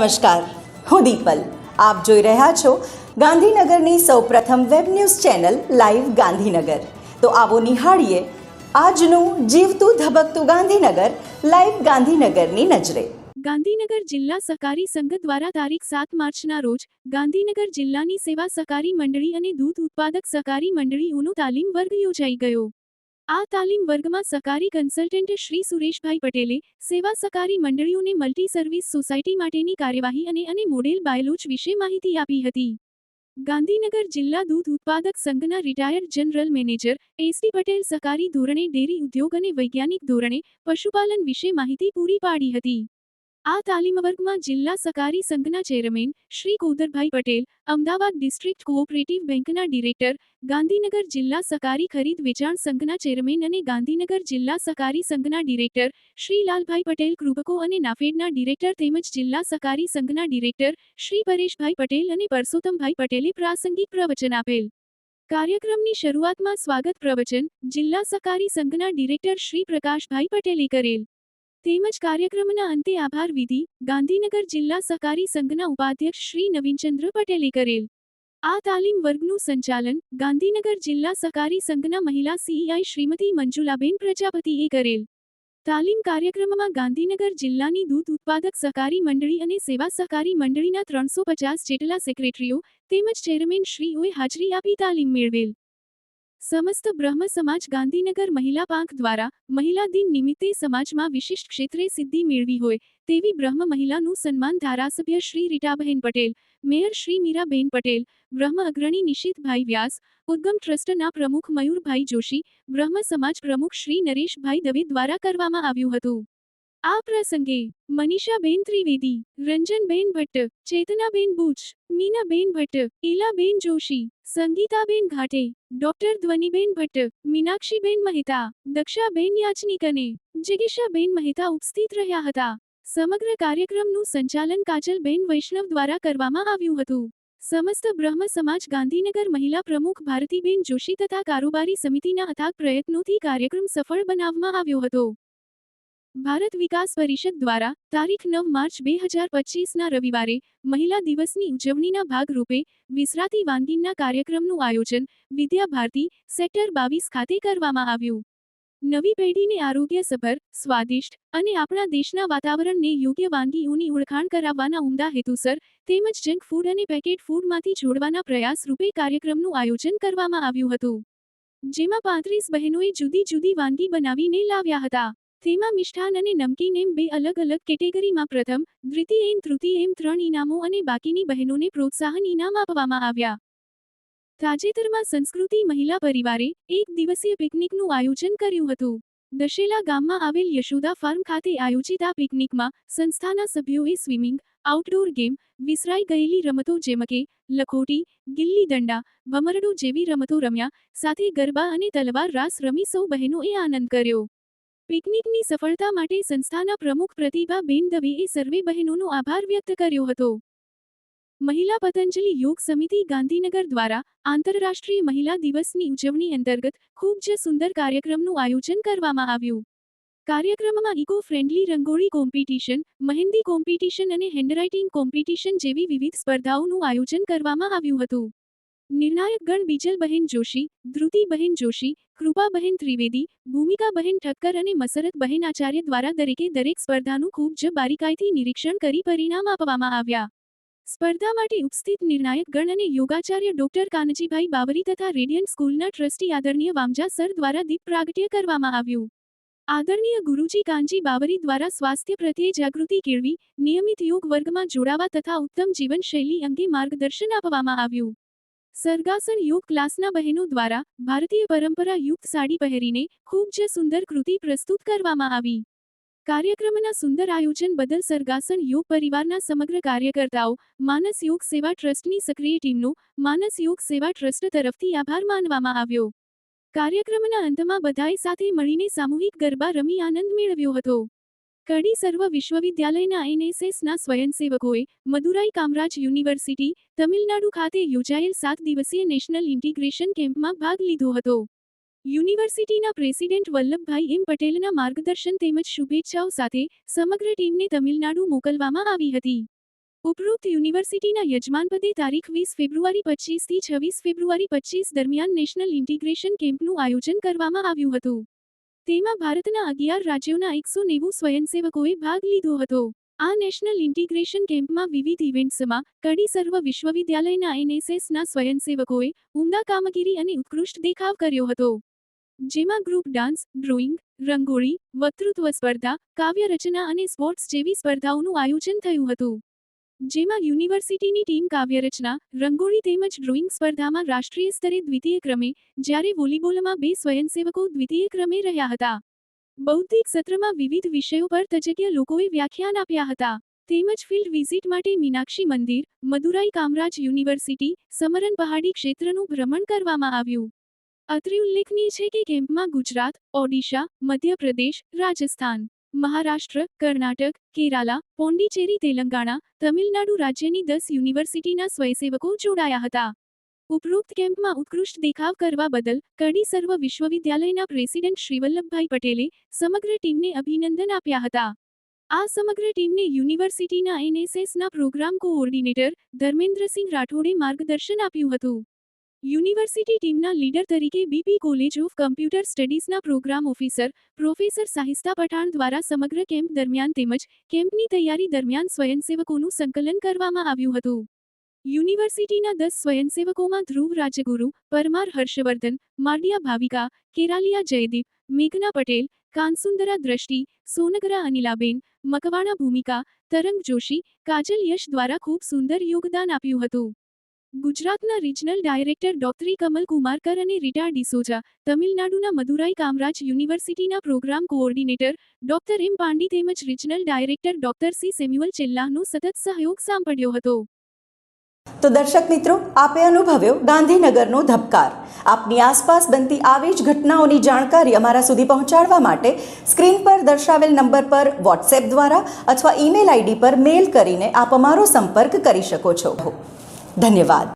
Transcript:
નમસ્કાર, હું દીપલ. આપ જોઈ રહ્યા છો ગાંધીનગરની સૌપ્રથમ web news channel live Gandhinagar. તો આવો નિહાળીએ આજનું જીવતું ધબકતું ગાંધીનગર, લાઈવ ગાંધીનગરની નજરે. ગાંધીનગર જિલ્લા સહકારી સંઘ દ્વારા તારીખ સાત માર્ચના રોજ ગાંધીનગર જિલ્લાની સેવા સહકારી મંડળી અને દૂધ ઉત્પાદક સહકારી મંડળીઓનો તાલીમ વર્ગ યોજાઈ ગયો. આ તાલીમ વર્ગમાં સહકારી કન્સલ્ટન્ટ શ્રી સુરેશભાઈ પટેલે સેવા સહકારી મંડળીઓને મલ્ટી સર્વિસ સોસાયટી માટેની કાર્યવાહી અને અને મોડેલ બાયલોચ વિશે માહિતી આપી હતી. ગાંધીનગર જિલ્લા દૂધ ઉત્પાદક સંઘના retired general manager S T Patel સહકારી ધોરણે ડેરી ઉદ્યોગ અને વૈજ્ઞાનિક ધોરણે પશુપાલન વિશે માહિતી પૂરી પાડી હતી. આ તાલીમ વર્ગમાં જિલ્લા સહકારી સંઘના chairman Shri Kodarbhai Patel, Ahmedabad district cooperative બેંકના ડિરેક્ટર, ગાંધીનગર જિલ્લા સહકારી ખરીદ વેચાણ સંઘના ચેરમેન અને ગાંધીનગર જિલ્લા સહકારી સંઘના ડિરેક્ટર શ્રી લાલભાઈ પટેલ કૃપકો અને નાફેડના ડિરેક્ટર તેમજ જિલ્લા સહકારી સંઘના ડિરેક્ટર શ્રી પરેશભાઈ પટેલ અને પરસોત્તમભાઈ પટેલે પ્રાસંગિક પ્રવચન આપેલ. કાર્યક્રમની શરૂઆતમાં સ્વાગત પ્રવચન જિલ્લા સહકારી સંઘના ડિરેક્ટર શ્રી પ્રકાશભાઈ પટેલે કરેલ. તેમજ કાર્યક્રમના અંતે આભાર વિધિ, ગાંધીનગર જિલ્લા સહકારી સંઘના ઉપાધ્યક્ષ શ્રી નવીનચંદ્ર પટેલે કરેલ. આ તાલીમ વર્ગનું સંચાલન ગાંધીનગર જિલ્લા સહકારી સંઘના મહિલા સીઈઆઈ શ્રીમતી મંજુલાબેન પ્રજાપતિએ કરેલ. તાલીમ કાર્યક્રમમાં ગાંધીનગર જિલ્લાની દૂધ ઉત્પાદક સહકારી મંડળી અને સેવા સહકારી મંડળીના ત્રણસો પચાસ જેટલા સેક્રેટરીઓ તેમજ ચેરમેન શ્રીઓએ હાજરી આપી તાલીમ મેળવેલ. સમસ્ત બ્રહ્મ સમાજ ગાંધીનગર મહિલા પાંખ દ્વારા મહિલા દિન નિમિત્તે સમાજમાં વિશિષ્ટ ક્ષેત્રે સિદ્ધિ મેળવી હોય તેવી બ્રહ્મ મહિલાનું સન્માન ધારાસભ્ય શ્રી રીટાબહેન પટેલ, મેયર શ્રી મીરાબેન પટેલ, બ્રહ્મ અગ્રણી નિશિતભાઈ વ્યાસ, ઉદ્ગમ ટ્રસ્ટના પ્રમુખ મયુરભાઈ જોશી, બ્રહ્મ સમાજ પ્રમુખ શ્રી નરેશભાઈ દવે દ્વારા કરવામાં આવ્યું હતું. આ પ્રસંગે મનીષાબેન ત્રિવેદી, રંજનબેન ભટ્ટ, ચેતનાબેન બુચ, મીનાબેન ભટ્ટ, ઈલાબેન જોશી, સંગીતાબેન ઘાટે, ડોક્ટર ધ્વનિબેન ભટ્ટ, મીનાક્ષીબેન મહેતા, દક્ષાબેન યાચનિક અને જિગીશાબેન મહેતા ઉપસ્થિત રહ્યા હતા. સમગ્ર કાર્યક્રમનું સંચાલન કાજલબેન વૈષ્ણવ દ્વારા કરવામાં આવ્યું હતું. સમસ્ત બ્રહ્મ સમાજ ગાંધીનગર મહિલા પ્રમુખ ભારતીબેન જોશી તથા કારોબારી સમિતિના અથાગ પ્રયત્નોથી કાર્યક્રમ સફળ બનાવવામાં આવ્યો હતો. ભારત વિકાસ પરિષદ દ્વારા તારીખ નવ માર્ચ બે હજાર પચીસના રવિવારે મહિલા દિવસની ઉજવણીના ભાગરૂપે વિસરાતી વાનગીના કાર્યક્રમનું આયોજન વિદ્યા ભારતી સેક્ટર બાવીસ ખાતે કરવામાં આવ્યું. નવી પેઢીને આરોગ્યસભર, સ્વાદિષ્ટ અને આપણા દેશના વાતાવરણને યોગ્ય વાનગીઓની ઓળખાણ કરાવવાના ઉમદા હેતુસર તેમજ જંક ફૂડ અને પેકેટ ફૂડમાંથી જોડવાના પ્રયાસ રૂપે કાર્યક્રમનું આયોજન કરવામાં આવ્યું હતું. જેમાં પાંત્રીસ બહેનોએ જુદી જુદી વાનગી બનાવીને લાવ્યા હતા. તેમાં મિષ્ઠાન અને નમકીન એમ બે અલગ અલગ કેટેગરીમાં પ્રથમ દ્વિતીય એમ તૃતીય એમ ત્રણ ઇનામો અને બાકીની બહેનોને પ્રોત્સાહન ઇનામ આપવામાં આવ્યા તાજેતરમાં સંસ્કૃતિ મહિલા પરિવારે એક દિવસીય પિકનિકનું આયોજન કર્યું હતું। દશેલા ગામમાં આવેલ યશોદા ફાર્મ ખાતે આયોજિત આ પિકનિકમાં સંસ્થાના સભ્યોએ સ્વિમિંગ આઉટડોર ગેમ વિસરાઈ ગયેલી રમતો જેમ કે લખોટી, ગિલ્લી દંડા, ભમરડો જેવી રમતો રમ્યા, સાથે ગરબા અને તલવાર રાસ રમી સૌ બહેનોએ આનંદ કર્યો। પિકનિકની સફળતા માટે સંસ્થાના પ્રમુખ પ્રતિભાબેન દવેએ સર્વે બહેનોનો આભાર વ્યક્ત કર્યો હતો. મહિલા પતંજલિ યોગ સમિતિ ગાંધીનગર દ્વારા આંતરરાષ્ટ્રીય મહિલા દિવસની ઉજવણી અંતર્ગત ખૂબ જ સુંદર કાર્યક્રમનું આયોજન કરવામાં આવ્યું. કાર્યક્રમમાં eco friendly rangoli competition, mehndi competition અને હેન્ડરાઇટિંગ કોમ્પિટિશન જેવી વિવિધ સ્પર્ધાઓનું આયોજન કરવામાં આવ્યું હતું. નિર્ણાયક ગણ બીજલબહેન જોશી ધ્રુતિબહેન જોશી, કૃપાબહેન ત્રિવેદી, ભૂમિકાબહેન ઠક્કર અને મસરતબહેન આચાર્ય દ્વારા દરેકે દરેક સ્પર્ધાનું ખૂબ જ બારીકાઈથી નિરીક્ષણ કરી પરિણામ આપવામાં આવ્યા. સ્પર્ધા માટે ઉપસ્થિત નિર્ણાયક ગણ અને યોગાચાર્ય ડોક્ટર કાનજીભાઈ બાવરી તથા રેડિયન્ટ સ્કૂલના ટ્રસ્ટી આદરણીય વામજા સર દ્વારા દીપ પ્રાગટ્ય કરવામાં આવ્યું. આદરણીય ગુરુજી કાનજી બાવરી દ્વારા સ્વાસ્થ્ય પ્રત્યે જાગૃતિ કેળવી, નિયમિત યોગ વર્ગમાં જોડાવા તથા ઉત્તમ જીવનશૈલી અંગે માર્ગદર્શન આપવામાં આવ્યું. સરગાસન યોગ ક્લાસના બહેનો દ્વારા ભારતીય પરંપરા યુક્ત સાડી પહેરીને ખૂબ જ સુંદર કૃતિ પ્રસ્તુત કરવામાં આવી. કાર્યક્રમના સુંદર આયોજન બદલ સરગાસણ યોગ પરિવારના સમગ્ર કાર્યકર્તાઓ, માનસ યોગ સેવા ટ્રસ્ટની સક્રિય ટીમનો માનસ યોગ સેવા ટ્રસ્ટ તરફથી આભાર માનવામાં આવ્યો. કાર્યક્રમના અંતમાં બધાએ સાથે મળીને સામૂહિક ગરબા રમી આનંદ મેળવ્યો હતો. કડી સર્વ વિશ્વવિદ્યાલયના એનએસએસના સ્વયંસેવકોએ મદુરાઈ કામરાજ યુનિવર્સિટી, તમિલનાડુ ખાતે યોજાયેલ સાત દિવસીય નેશનલ ઇન્ટિગ્રેશન કેમ્પમાં ભાગ લીધો હતો. યુનિવર્સિટીના પ્રેસિડેન્ટ વલ્લભભાઈ એમ પટેલના માર્ગદર્શન તેમજ શુભેચ્છાઓ સાથે સમગ્ર ટીમને તમિલનાડુ મોકલવામાં આવી હતી. ઉપરોક્ત યુનિવર્સિટીના યજમાનપદે તારીખ વીસ ફેબ્રુઆરી પચીસથી છવ્વીસ ફેબ્રુઆરી પચીસ દરમિયાન નેશનલ ઇન્ટિગ્રેશન કેમ્પનું આયોજન કરવામાં આવ્યું હતું. તેમાં ભારતના અગિયાર રાજ્યોના એકસો નેવું સ્વયંસેવકોએ ભાગ લીધો હતો. આ નેશનલ ઇન્ટિગ્રેશન કેમ્પમાં વિવિધ ઇવેન્ટ્સમાં કડી સર્વ વિશ્વવિદ્યાલયના એનએસએસના સ્વયંસેવકોએ ઉમદા કામગીરી અને ઉત્કૃષ્ટ દેખાવ કર્યો હતો. જેમાં ગ્રુપ ડાન્સ, ડ્રોઈંગ, રંગોળી, વક્તૃત્વ સ્પર્ધા કાવ્ય રચના અને સ્પોર્ટ્સ જેવી સ્પર્ધાઓનું આયોજન થયું હતું. જેમાં યુનિવર્સિટીની ટીમ કાવ્યરચના, રંગોળી તેમજ ડ્રોઈંગ સ્પર્ધામાં રાષ્ટ્રીય સ્તરે દ્વિતીય ક્રમે, જ્યારે વોલીબોલમાં બે સ્વયંસેવકો દ્વિતીય ક્રમે રહ્યા હતા. બૌદ્ધિક સત્રમાં વિવિધ વિષયો પર તજજ્ઞ લોકોએ વ્યાખ્યાન આપ્યા હતા. તેમજ ફિલ્ડ વિઝિટ માટે મીનાક્ષી મંદિર, મદુરાઈ કામરાજ યુનિવર્સિટી સમરન પહાડી ક્ષેત્રનું ભ્રમણ કરવામાં આવ્યું. અત્રે ઉલ્લેખનીય છે કે કેમ્પમાં ગુજરાત, ઓડિશા, મધ્યપ્રદેશ, રાજસ્થાન મહારાષ્ટ્ર, કર્ણાટક, કેરાલા, પોંડિચેરી, તેલંગાણા, તમિલનાડુ રાજ્યની દસ યુનિવર્સિટીના સ્વયંસેવકો જોડાયા હતા. ઉપરોક્ત કેમ્પમાં ઉત્કૃષ્ટ દેખાવ કરવા બદલ કડી સર્વ વિશ્વવિદ્યાલયના પ્રેસિડેન્ટ શ્રી વલ્લભભાઈ પટેલે સમગ્ર ટીમને અભિનંદન આપ્યા હતા. આ સમગ્ર ટીમને યુનિવર્સિટીના એનએસએસના પ્રોગ્રામ કોઓર્ડિનેટર ધર્મેન્દ્રસિંહ રાઠોડે માર્ગદર્શન આપ્યું હતું. યુનિવર્સિટી ટીમના લીડર તરીકે B P college of computer સ્ટડીઝના program officer, professor Sahista Pathan દ્વારા સમગ્ર કેમ્પ દરમિયાન તેમજ કેમ્પની તૈયારી દરમિયાન સ્વયંસેવકોનું સંકલન કરવામાં આવ્યું હતું. યુનિવર્સિટીના દસ સ્વયંસેવકોમાં ધ્રુવ રાજગુરુ, પરમાર હર્ષવર્ધન માર્ડિયા ભાવિકા, કેરાલિયા જયદીપ, મેઘના પટેલ, કાનસુંદરા દ્રષ્ટિ, સોનગરા અનિલાબેન, મકવાણા ભૂમિકા, તરંગ જોશી, કાજલ યશ દ્વારા ખૂબ સુંદર યોગદાન આપ્યું હતું. ગુજરાતના રિજનલ ડાયરેક્ટર ડોક્ટરી કમલ કુમારકર અને રીટા ડિસોજા, તમિલનાડુના મદુરાઈ કામરાજ યુનિવર્સિટીના program coordinator doctor M Pandi તેમજ regional director doctor C Samuel ચેલ્લાહનો સતત સહયોગ સાંપડ્યો હતો. તો દર્શક મિત્રો, આપે અનુભવ્યો ગાંધીનગરનો ધબકાર. આપની આસપાસ બનતી આવી જ ઘટનાઓની જાણકારી અમારા સુધી પહોંચાડવા માટે સ્ક્રીન પર દર્શાવેલ નંબર પર વોટ્સએપ દ્વારા અથવા ઈમેલ આઈડી પર મેલ કરીને આપ અમારો સંપર્ક કરી શકો છો. ધન્યવાદ